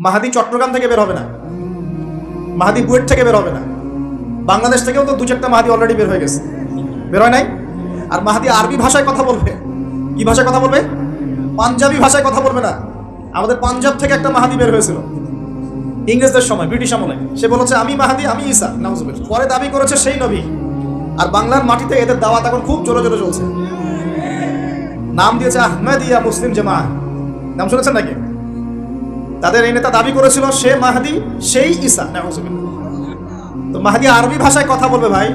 মাহাদি চট্টগ্রাম থেকে বের হবে না। মাহাদি বুয়েট থেকে বের হবে না। বাংলাদেশ থেকেও তো দু চারটা মাহাদি অলরেডি বের হয়ে গেছে। বের হয় নাই? আর মাহাদি আরবি ভাষায় কথা বলবে। কি ভাষায় কথা বলবে? পাঞ্জাবি ভাষায় কথা বলবে না। আমাদের পাঞ্জাব থেকে একটা মাহাদি বের হয়েছিল। ইংরেজদের সময়, ব্রিটিশ আমলে। সে বলেছে, আমি মাহাদি, আমি ইসা নাউজুবিল পরে দাবি করেছে সেই নবী। আর বাংলার মাটিতে এদের দাওয়াত এখন খুব জোরে জোরে চলছে। নাম দিয়েছে আহমেদিয়া মুসলিম জামা নাম শুনেছেন নাকি? তাদের এই নেতা দাবি করেছিল, সে মাহাদি, সেই ঈসা তো মাহাদি আরবি ভাষায় কথা বলবে ভাই।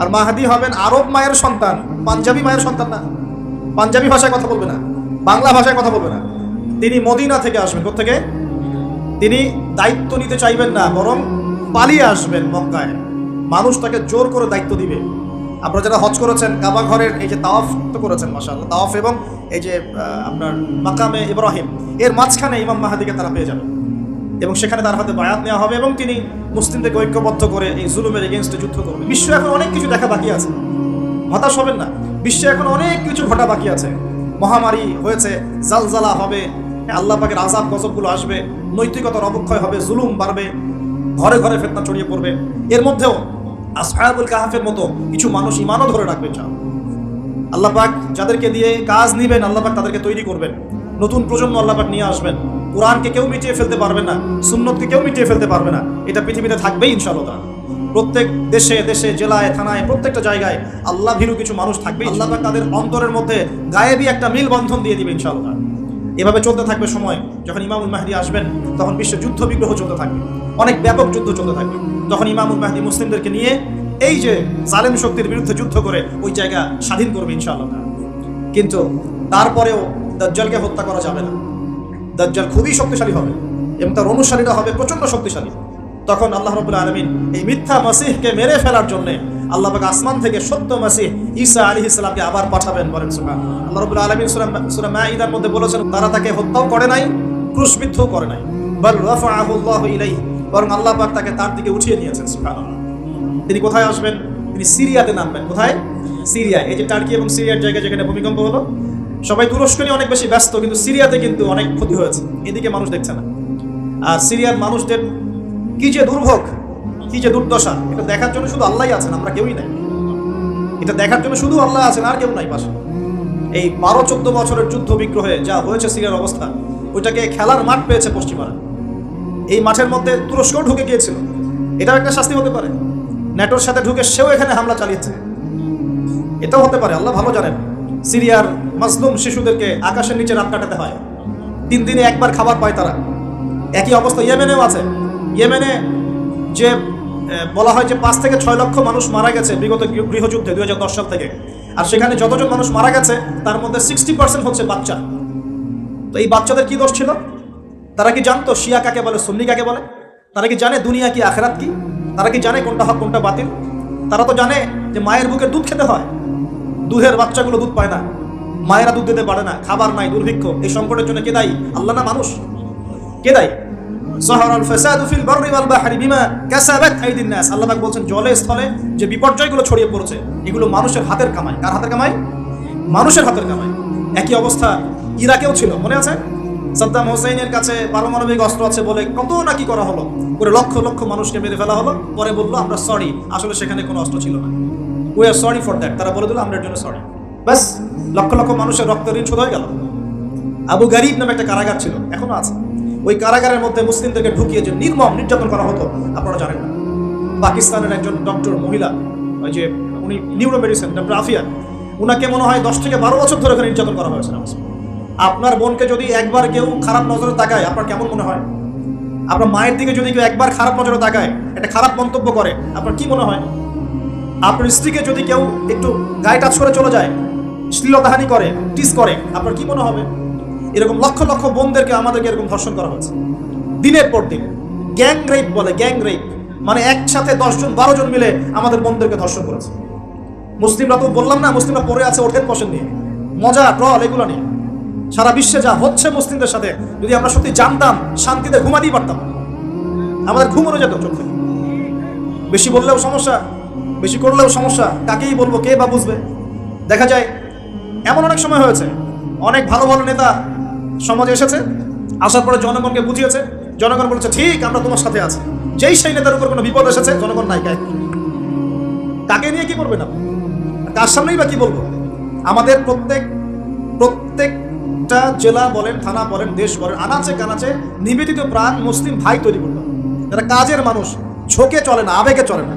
আর মাহাদি হবেন আরব মায়ের সন্তান, পাঞ্জাবি মায়ের সন্তান না। পাঞ্জাবি ভাষায় কথা বলবে না, বাংলা ভাষায় কথা বলবে না। তিনি মদিনা থেকে আসবেন থেকে তিনি দায়িত্ব নিতে চাইবেন না, বরং পালিয়ে আসবেন মক্কায়। মানুষ তাকে জোর করে দায়িত্ব দিবে। আপনারা যারা হজ করেছেন, কাবা ঘরের এই যে তাওয়াফ তো করেছেন মাসাল্লাহ তাওয়াফ এবং এই যে আপনার মাকামে ইব্রাহিম, এর মাঝখানে ইমাম মাহাদিকে তারা পেয়ে যাবে। এবং সেখানে তার হাতে বায়াত নেওয়া হবে এবং তিনি মুসলিমদেরকে ঐক্যবদ্ধ করে এই জুলুমের এগেনস্টে যুদ্ধ করবেন। বিশ্ব এখন অনেক কিছু দেখা বাকি আছে। হতাশ হবেন না। বিশ্বে এখন অনেক কিছু ঘটা বাকি আছে। মহামারী হয়েছে, জালজালা হবে, আল্লাহ পাকের আজাব গজবগুলো আসবে, নৈতিকতার অবক্ষয় হবে, জুলুম বাড়বে, ঘরে ঘরে ফেতনা ছড়িয়ে পড়বে। এর মধ্যেও আসহাবুল কাহাফের মতো কিছু মানুষ ইমানও ধরে রাখবে চাও আল্লাহ পাক যাদেরকে দিয়ে কাজ নিবেন, আল্লাহ পাক তাদেরকে তৈরি করবেন। নতুন প্রজন্ম আল্লাহ পাক নিয়ে আসবেন। কোরআনকে কেউ মিটিয়ে ফেলতে পারবে না, সুন্নতকে কেউ মিটিয়ে ফেলতে পারবে না। এটা পৃথিবীতে থাকবেই ইনশাআল্লাহ। প্রত্যেক দেশে দেশে, জেলায়, থানায়, প্রত্যেকটা জায়গায় আল্লাহ ভীরু কিছু মানুষ থাকবে আল্লাহ তাদের অন্তরের মধ্যে গায়েবী একটা মিল বন্ধন দিয়ে দিবে ইনশাআল্লাহ এভাবে চলতে থাকবে সময়। যখন ইমামুল মাহদি আসবেন, তখন বিশ্বে যুদ্ধ বিগ্রহ চলতে থাকবে। অনেক ব্যাপক যুদ্ধ চলতে থাকবে। তখন ইমামুল মাহদি মুসলিমদেরকে নিয়ে এই যে জালেম শক্তির বিরুদ্ধে যুদ্ধ করে ওই জায়গা স্বাধীন করবে ইনশাআল্লাহ। কিন্তু তারপরেও দাজ্জালকে হত্যা করা যাবে না। দাজ্জাল খুবই শক্তিশালী হবে এবং তার অনুসারীরা হবে প্রচণ্ড শক্তিশালী। তখন আল্লাহ রবুল্লা আলমিন এই মিথ্যা মাসিহকে মেরে ফেলার জন্য আল্লাহ পাক আসমান থেকে সত্য মাসিহ ঈসা আলী ইসলামকে আবার পাঠাবেন বলেন সুবহান আল্লাহ রবুল্লা আলমিন সুরা মাঈদার মধ্যে বলেছেন, তারা তাকে হত্যাও করে নাই, ক্রুশবিদ্ধও করে নাই। বরং আল্লাহ পাক তাকে তার দিকে উঠিয়ে নিয়েছেন সুবহানাল্লাহ। তিনি কোথায় আসবেন? তিনি সিরিয়াতে নামবেন। কোথায়? সিরিয়া এই যে টার্কি এবং সিরিয়ার জায়গায় যেখানে ভূমিকম্প হলো। সবাই তুরস্ক নিয়ে অনেক বেশি ব্যস্ত, কিন্তু সিরিয়াতে কিন্তু অনেক ক্ষতি হয়েছে। এদিকে মানুষ দেখছে না। আর সিরিয়ার মানুষদের কি যে দুর্ভোগ, কি যে দুর্দশা, এটা দেখার জন্য শুধু আল্লাহই আছেন, আমরা কেউই নাই। এটা দেখার জন্য শুধু আল্লাহ আছেন, আর কেউ নাই পাশে। এই বারো চোদ্দ বছরের যুদ্ধ বিগ্রহে যা হয়েছে সিরিয়ার অবস্থা, ওইটাকে খেলার মাঠ পেয়েছে পশ্চিমারা। এই মাঠের মধ্যে তুরস্কও ঢুকে গিয়েছিল। এটাও একটা শাস্তি হতে পারে। ন্যাটোর সাথে ঢুকে সেও এখানে হামলা চালিয়েছে। এটাও হতে পারে, আল্লাহ ভালো জানেন। সিরিয়ার মাসলুম শিশুদেরকে আকাশের নিচে রাত কাটাতে হয়। তিন দিনে একবার খাবার পায় তারা। একই অবস্থা ইয়েমেনেও আছে। ইয়েমেনে যে বলা হয় যে পাঁচ থেকে ছয় লক্ষ মানুষ মারা গেছে বিগত গৃহযুদ্ধে দুই হাজার দশ সাল থেকে। আর সেখানে যতজন মানুষ মারা গেছে, তার মধ্যে সিক্সটি পার্সেন্ট হচ্ছে বাচ্চা। তো এই বাচ্চাদের কি দোষ ছিল? তারা কি জানতো শিয়া কাকে বলে, সুন্নি কাকে বলে? তারা কি জানে দুনিয়া কি, আখেরাত কি? তারা কি জানে কোনটা হক, কোনটা বাতিল? তারা তো জানে যে মায়ের বুকের দুধ খেতে হয়। দুধের বাচ্চাগুলো দুধ পায় না। মায়েরা দুধ দিতে পারে না, খাবার নাই, দুর্ভিক্ষ। এই সংকটের জন্য কে দায়ী? আল্লাহ না মানুষ? কে দায়ী? আল্লাহ বলছেন, জলে স্থলে যে বিপর্যয়গুলো ছড়িয়ে পড়েছে, এগুলো মানুষের হাতের কামাই। হাতের মানুষের হাতের একই অবস্থা ইরাকেও ছিল। মনে আছে? সাদ্দাম হোসেনের কাছে পারমাণবিক অস্ত্র আছে বলে কত নাকি করা হলো? করে লক্ষ লক্ষ মানুষকে মেরে ফেলা হলো। পরে বলল, আমরা সরি আসলে সেখানে কোনো অস্ত্র ছিল না। We are sorry for that তারা বলে দিল, আমরা জন্য সরি ব্যাস, লক্ষ লক্ষ মানুষের রক্ত ঋণ শোধ হয়ে গেল। আবু গারিব নামে একটা কারাগার ছিল, এখনও আছে। ওই কারাগারের মধ্যে মুসলিমদেরকে ঢুকিয়ে যে নির্মম নির্যাতন করা হতো, আপনারা জানেন না। পাকিস্তানের একজন ডক্টর মহিলা, ওই যে উনি নিউরো মেডিসিন ডক্টর আফিয়া উনাকে মনে হয় দশ থেকে বারো বছর ধরে নির্যাতন করা হয়েছে। পড়ে। আপনার বোনকে যদি একবার কেউ খারাপ নজরে তাকায়, আপনার কেমন মনে হয়? আপনার মায়ের দিকে যদি কেউ একবার খারাপ নজরে তাকায়, একটা খারাপ মন্তব্য করে, আপনার কি মনে হয়? আপনার স্ত্রীকে যদি কেউ একটু গায়ে টাচ করে চলে যায়, শ্লীলতাহানি করে, টিস করে, আপনার কি মনে হবে? এরকম লক্ষ লক্ষ বোনদেরকে আমাদেরকে এরকম ধর্ষণ করা হয়েছে। দিনের পর দিন, গ্যাং রেপ বলে, গ্যাং রেপ। মানে একসাথে দশজন, বারো জন মিলে আমাদের বোনদেরকে ধর্ষণ করেছে। মুসলিমরা তো বললাম না, মুসলিমরা পরে আছে, ওঠেন বসেন নিয়ে মজা ট্রল এগুলো নিয়ে। সারা বিশ্বে যা হচ্ছে মুসলিমদের সাথে, যদি আমরা সত্যি জানতাম, শান্তিতে ঘুমাতেই পারতাম। আমাদের ঘুমোনো যেত চোখ থেকে। বেশি বললেও সমস্যা, বেশি করলেও সমস্যা কাকেই বলব কে বা বুঝবে। দেখা যায়, এমন অনেক সময় হয়েছে, অনেক ভালো ভালো নেতা সমাজে এসেছে, আসার পরে জনগণকে বুঝিয়েছে, জনগণ বলেছে, ঠিক, আমরা তোমার সাথে আছি। যেই সেই নেতার উপর কোনো বিপদ এসেছে, জনগণ নাই গায়ে তাকে নিয়ে কি করবে না তার সামনেই বা কি বলব? আমাদের প্রত্যেক প্রত্যেক প্রত্যেকটা জেলা বলেন, থানা বলেন, দেশ বলেন, আনাচে কানাচে নিবেদিত প্রাণ মুসলিম ভাই তৈরি হবে যারা কাজের মানুষ, ঝোঁকে চলে না, আবেগে চলে না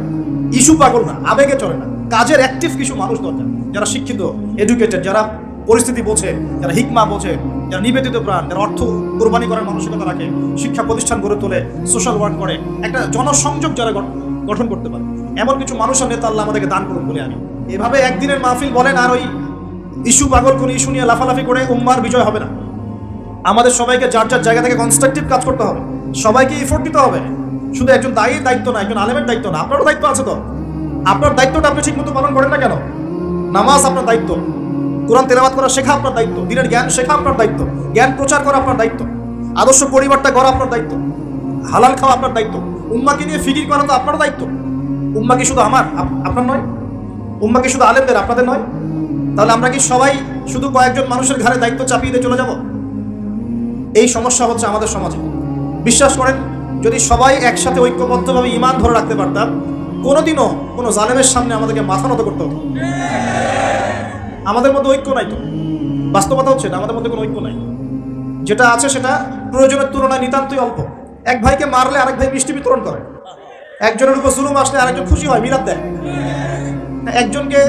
ইস্যু পাগল না, আবেগে চলে না, কাজের অ্যাক্টিভ কিছু মানুষ দরকার। যারা শিক্ষিত এডুকেটেড যারা পরিস্থিতি বোঝে, যারা হিকমা বোঝে, যারা নিবেদিত প্রাণ, যারা অর্থ কোরবানি করার মানসিকতা রাখে, শিক্ষা প্রতিষ্ঠান গড়ে তোলে সোশ্যাল ওয়ার্ক করে, একটা জনসংযোগ যারা গঠন করতে পারে। এমন কিছু মানুষের নেতা আল্লাহ আমাদেরকে দান করুন বলে আমি। এভাবে একদিনের মাহফিল বলেন আর ওই ইস্যু পাগল কোন ইস্যু নিয়ে লাফালাফি করে উম্মার বিজয় হবে না। আমাদের সবাইকে যার যার জায়গা থেকে কনস্ট্রাকটিভ কাজ করতে হবে। সবাইকে এফোর্ট দিতে হবে। শুধু একজন দায়ী দায়িত্ব না, একজন আলেমের দায়িত্ব না, আপনারও দায়িত্ব আছে তো। আপনার দায়িত্বটা আপনি ঠিক মতো পালন করেন না কেন? নামাজ আপনার দায়িত্ব। কোরআন তেলাবাত করা শেখা আপনার দায়িত্ব। দিনের জ্ঞান শেখা আপনার দায়িত্ব। জ্ঞান প্রচার করা আপনার দায়িত্ব। আদর্শ পরিবারটা গড়া আপনার দায়িত্ব। হালাল খাওয়া আপনার দায়িত্ব। উম্মাকে নিয়ে ফিকির করা তো আপনার দায়িত্ব। উম্মা কি শুধু আমার আপনার নয়। উম্মা কি শুধু আলেমদের, আপনাদের নয়। তাহলে আমরা কি সবাই শুধু কয়েকজন মানুষের ঘাড়ে দায়িত্ব চাপিয়ে দিয়ে চলে যাব? এই সমস্যা হচ্ছে আমাদের সমাজে। বিশ্বাস করেন, যদি সবাই একসাথে ঐক্যবদ্ধভাবে ইমান ধরে রাখতে পারতাম, কোনোদিনও কোনো জালেমের সামনে আমাদেরকে মাথা নত করতে হতো। আমাদের মধ্যে ঐক্য নাই তো। বাস্তবতা হচ্ছে না আমাদের মধ্যে কোনো ঐক্য নাই। যেটা আছে সেটা প্রয়োজনের তুলনায় নিতান্তই অল্প। এক ভাইকে মারলে আরেক ভাই মিষ্টি বিতরণ করে। একজনের উপর জুলুম আসলে আরেকজন খুশি হয়, মিলাদ দেয়। একজনকে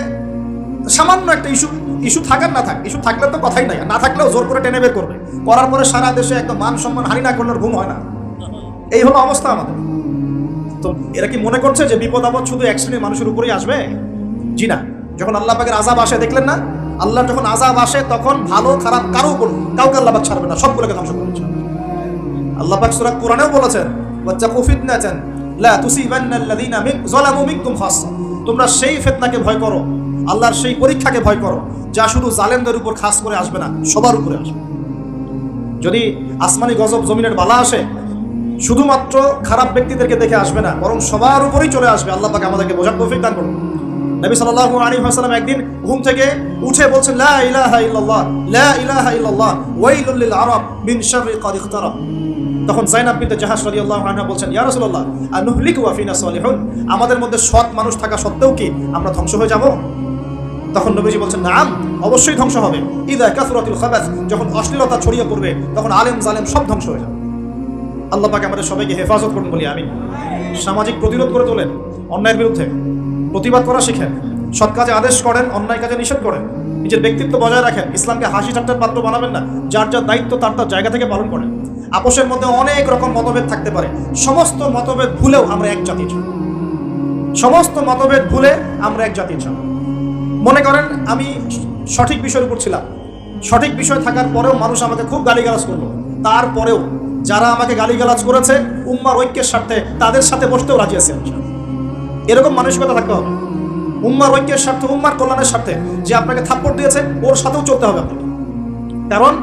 সামান্য একটা ইস্যু ইস্যু থাকার না থাক ইস্যু থাকলে তো কথাই নাই। না থাকলেও জোর করে টেনে বের করবে। করার পরে সারা দেশে একদম মান সম্মান হানি না করলে ঘুম হয় না। এই হলো অবস্থা আমাদের। তো এরা কি মনে করছে যে বিপদ আপদ শুধু এক শ্রেণির মানুষের উপরেই আসবে? জি না। যখন আল্লাহ পাকের আজাব আসে, দেখলেন না? আল্লাহ যখন আজাব আসে, তখন ভালো, খারাপ কারও উপর কাউকে আল্লাহ পাক ছাড়বে না। সবগুলোকে ধ্বংস করেছে। আল্লাহ পাক সূরা কোরআনেও বলেছেন, ওয়াত্তাকু ফিতনাতান লা তুসিবান্নাল্লাযীনা মিন যালামু মিনকুম খাসসা তোমরা সেই ফিতনাকে ভয় করো। আল্লাহর সেই পরীক্ষাকে ভয় করো, যা শুধু জালেমদের উপর খাস করে আসবে না, সবার উপরে আসবে। যদি আসমানি গজব জমিনের বালা আসে, শুধুমাত্র খারাপ ব্যক্তিদেরকে দেখে আসবে না, বরং সবার উপরেই চলে আসবে, আল্লাহ পাক আমাদেরকে বোঝার তৌফিক দান করুন। নবী সাল্লাল্লাহু আলাইহি ওয়াসাল্লাম একদিন ঘুম থেকে উঠে বলছেন, লা ইলাহা ইল্লাল্লাহ, লা ইলাহা ইল্লাল্লাহ, ওয়াইলুল লিল আরব মিন শাররি কাদ ইখতারাব তখন জাইনাব বিনতে জাহাজ রাদিয়াল্লাহু আনহা বলছেন, ইয়া রাসূলুল্লাহ আনুহলিকু ওয়া ফিনা সালিহুন? আমাদের মধ্যে সৎ মানুষ থাকা সত্ত্বেও কি আমরা ধ্বংস হয়ে যাব? তখন নবীজি বলছেন, নাম অবশ্যই ধ্বংস হবে। ইদা কাসরাতুল খাবাস, যখন অশ্লীলতা ছড়িয়ে পড়বে, তখন আলেম জালেম সব ধ্বংস হয়ে যাবে। আল্লাহ পাক আমাদের সবাইকে হেফাজত করুন বলি আমি সামাজিক প্রতিরোধ করে তোলেন, অন্যায়ের বিরুদ্ধে প্রতিবাদ করা শিখেন, সৎ কাজে আদেশ করেন, অন্যায় কাজে নিষেধ করেন, নিজের ব্যক্তিত্ব বজায় রাখেন, ইসলামকে হাসি ঠাট্টার পাত্র বানাবেন না, যার যার দায়িত্ব তার তার জায়গা থেকে পালন করেন। আপোষের মধ্যে অনেক রকম মতভেদ থাকতে পারে, সমস্ত মতভেদ ভুলেও আমরা এক জাতি চাই সমস্ত মতভেদ ভুলে আমরা এক জাতি চাই মনে করেন আমি সঠিক বিষয়ের উপর ছিলাম। সঠিক বিষয় থাকার পরেও মানুষ আমাকে খুব গালিগালাজ করল। তারপরেও যারা আমাকে গালিগালাজ করেছে, উম্মার ঐক্যের স্বার্থে তাদের সাথে বসতেও রাজি আছি এরকম মানসিকতা থাকতে হবে। উম্মার ঐক্যের স্বার্থে, উম্মার কল্যাণের স্বার্থে যে আপনাকে থাপ্পড় দিয়েছে, ওর সাথেও চলতে হবে আপনাকে। কারণ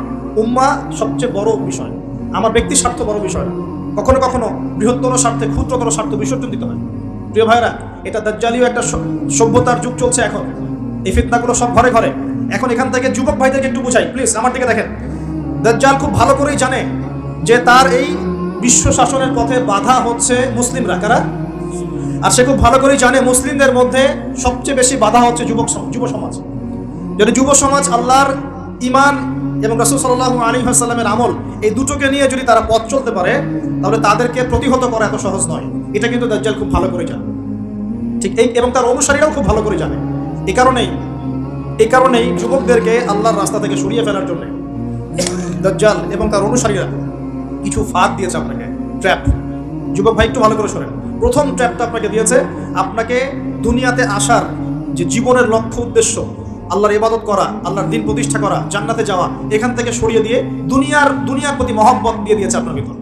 উম্মা সবচেয়ে বড় বিষয়। আমার ব্যক্তি স্বার্থ বড় বিষয় না। কখনো কখনো বৃহত্তর স্বার্থে ক্ষুদ্রতর স্বার্থ বিসর্জন দিতে হয়। প্রিয় ভাইরা এটা দাজ্জালীয় একটা সভ্যতার যুগ চলছে এখন। এই ফিতনাগুলো সব ঘরে ঘরে। এখন এখান থেকে যুবক ভাইদেরকে একটু বুঝাই প্লিজ আমার দিকে দেখেন। দাজ্জাল খুব ভালো করেই জানে যে তার এই বিশ্ব শাসনের পথে বাধা হচ্ছে মুসলিমরা। কারা? আর সে খুব ভালো করেই জানে মুসলিমদের মধ্যে সবচেয়ে বেশি বাধা হচ্ছে যুবক যুব সমাজ। যদি যুব সমাজ আল্লাহর ইমান এবং রাসুল সাল্লাহ আলী সাল্লামের আমল এই দুটোকে নিয়ে যদি তারা পথ চলতে পারে, তাহলে তাদেরকে প্রতিহত করা এত সহজ নয়। এটা কিন্তু দাজ্জাল খুব ভালো করে জানে। ঠিক এই এবং তার অনুসারীরাও খুব ভালো করে জানে। এই কারণেই এই কারণেই যুবকদেরকে আল্লাহর রাস্তা থেকে সরিয়ে ফেলার জন্য দাজ্জাল এবং তার অনুসারীরা কিছু ফাঁক দিয়েছে আপনাকে। ট্র্যাপ যুবক ভাই, একটু ভালো করে শোনেন। প্রথম ট্র্যাপটা আপনাকে দিয়েছে, আপনাকে দুনিয়াতে আসার যে জীবনের লক্ষ্য উদ্দেশ্য, আল্লাহর ইবাদত করা, আল্লাহর দিন প্রতিষ্ঠা করা, জান্নাতে যাওয়া, এখান থেকে সরিয়ে দিয়ে দুনিয়ার দুনিয়ার প্রতি মহব্বত দিয়ে দিয়েছে আপনার ভিতর।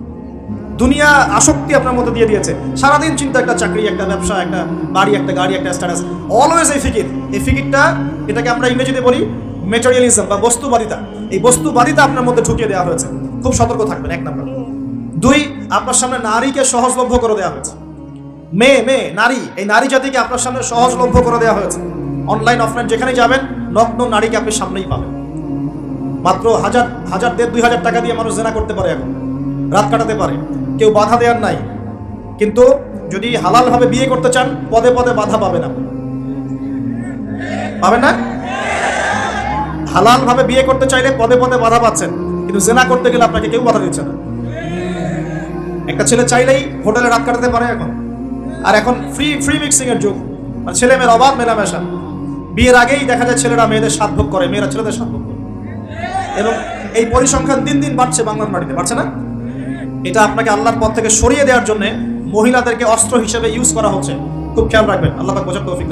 দুনিয়া আসক্তি আপনার মধ্যে দিয়ে দিয়েছে। সারাদিন চিন্তা, একটা চাকরি, একটা ব্যবসা, একটা বাড়ি, একটা গাড়ি, একটা স্ট্যাটাস অলওয়েজ এই ফিকির। এই ফিকিরটা, এটাকে আমরা ইংরেজিতে বলি মেটেরিয়ালিজম বা বস্তুবাদিতা। এই বস্তুবাদিতা আপনার মধ্যে ঢুকিয়ে দেওয়া হয়েছে। খুব সতর্ক থাকবেন, এক নম্বর। দুই, আপনার সামনে নারীকে সহজলভ্য করে দেওয়া হয়েছে। মেয়ে মেয়ে, নারী, এই নারী জাতিকে আপনার সামনে সহজলভ্য করে দেওয়া হয়েছে। অনলাইন অফলাইন যেখানে যাবেন, নগ্ন নারীকে আপনি সামনেই পাবেন। মাত্র হাজার হাজার দেড় দুই হাজার টাকা দিয়ে মানুষ জেনা করতে পারে এখন। রাত কাটাতে পারে। কেউ বাধা দেওয়ার নাই। কিন্তু যদি হালালভাবে বিয়ে করতে চান, পদে পদে বাধা পাবেন আপনি। পাবেন না? হালালভাবে বিয়ে করতে চাইলে পদে পদে বাধা পাচ্ছেন, কিন্তু জেনা করতে গেলে আপনাকে কেউ বাধা দিচ্ছে না। একটা ছেলে চাইলেই হোটেলে রাত কাটাতে পারে এখন। আর এখন ফ্রি ফ্রি মিক্সিং এর যুগ। আর ছেলে মেয়ের অবাধ মেলামেশা। বিয়ের আগেই দেখা যায় ছেলেরা মেয়েদের সাত ভোগ করে, মেয়েরা ছেলেদের সাত ভোগ করে। এবং এই পরিসংখ্যান দিন দিন বাড়ছে বাংলার মাটিতে, বাড়ছে না? এটা আপনাকে আল্লাহর পথ থেকে সরিয়ে দেওয়ার জন্য মহিলাদেরকে অস্ত্র হিসেবে ইউজ করা হচ্ছে খুব খেয়াল রাখবেন আল্লাহ বোঝার তৌফিক।